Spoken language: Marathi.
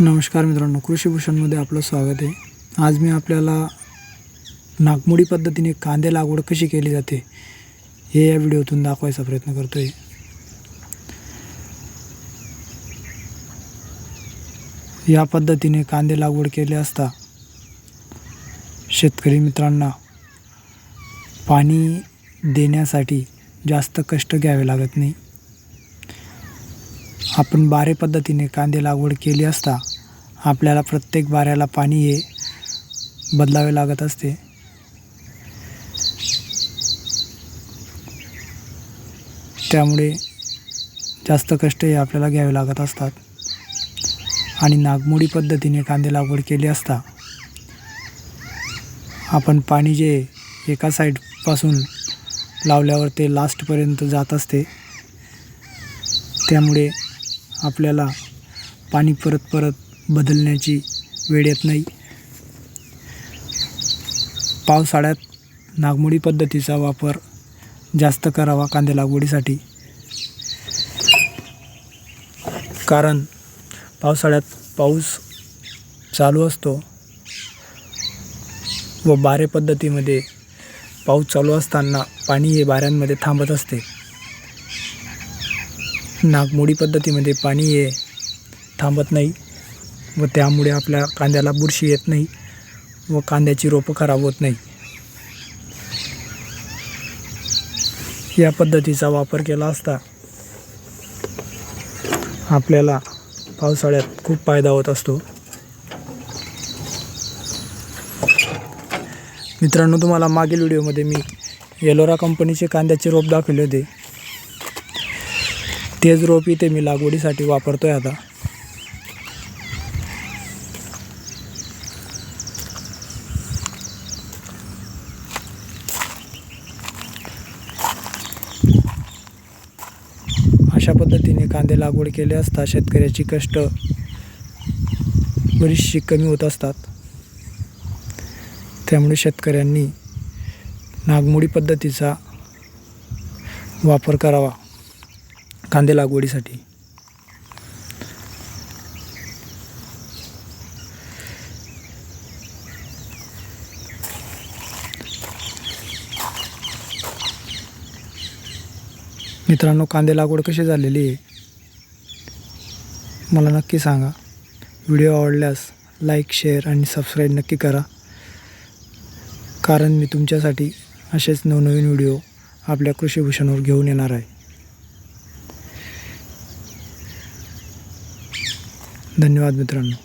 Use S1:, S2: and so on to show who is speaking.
S1: नमस्कार मित्रांनो कृषीभूषणमध्ये आपलं स्वागत आहे. आज मी आपल्याला नागमोडी पद्धतीने कांदे लागवड कशी केली जाते हे या व्हिडिओतून दाखवायचा प्रयत्न करतो आहे या पद्धतीने कांदे लागवड केले असता शेतकरी मित्रांना पाणी देण्यासाठी जास्त कष्ट घ्यावे लागत नाही. आपण बारे पद्धतीने कांदे लागवड केली असता आपल्याला प्रत्येक बाऱ्याला पाणी हे बदलावे लागत असते. त्यामुळे जास्त कष्ट हे आपल्याला घ्यावे लागत असतात. आणि नागमोडी पद्धतीने कांदे लागवड केली असता आपण पाणी जे एका साईडपासून लावल्यावर ते लास्टपर्यंत जात असते. त्यामुळे आपल्याला पाणी परत परत बदलण्याची वेळ येत नाही. पावसाळ्यात नागमोडी पद्धतीचा वापर जास्त करावा कांदे लागवडीसाठी. कारण पावसाळ्यात पाऊस चालू असतो व बारे पद्धतीमध्ये पाऊस चालू असताना पाणी हे बाऱ्यांमध्ये थांबत असते. नागमोडी पद्धतीमध्ये पाणी हे थांबत नाही व त्यामुळे आपल्या कांद्याला बुरशी येत नाही व कांद्याची रोपं खराब होत नाही. या पद्धतीचा वापर केला असता आपल्याला पावसाळ्यात खूप फायदा होत असतो. मित्रांनो तुम्हाला मागील व्हिडिओमध्ये मी येलोरा कंपनीचे कांद्याचे रोप दाखवले होते. तेच रोप इथे मी लागवडीसाठी वापरतोय आता. अशा पद्धतीने कांदे लागवड केले असता शेतकऱ्याची कष्ट बरीचशी कमी होत असतात. त्यामुळे शेतकऱ्यांनी नागमोडी पद्धतीचा वापर करावा. कांदे लागवडीसाठी. मित्रांनो कांदे लागवड कशी झालेली आहे? मला नक्की सांगा. व्हिडिओ आवडल्यास लाईक शेअर आणि सबस्क्राईब नक्की करा. कारण मी तुमच्यासाठी असेच नवनवीन व्हिडिओ आपल्या कृषीभूषणवर घेऊन येणार आहे. धन्यवाद मित्रांनो.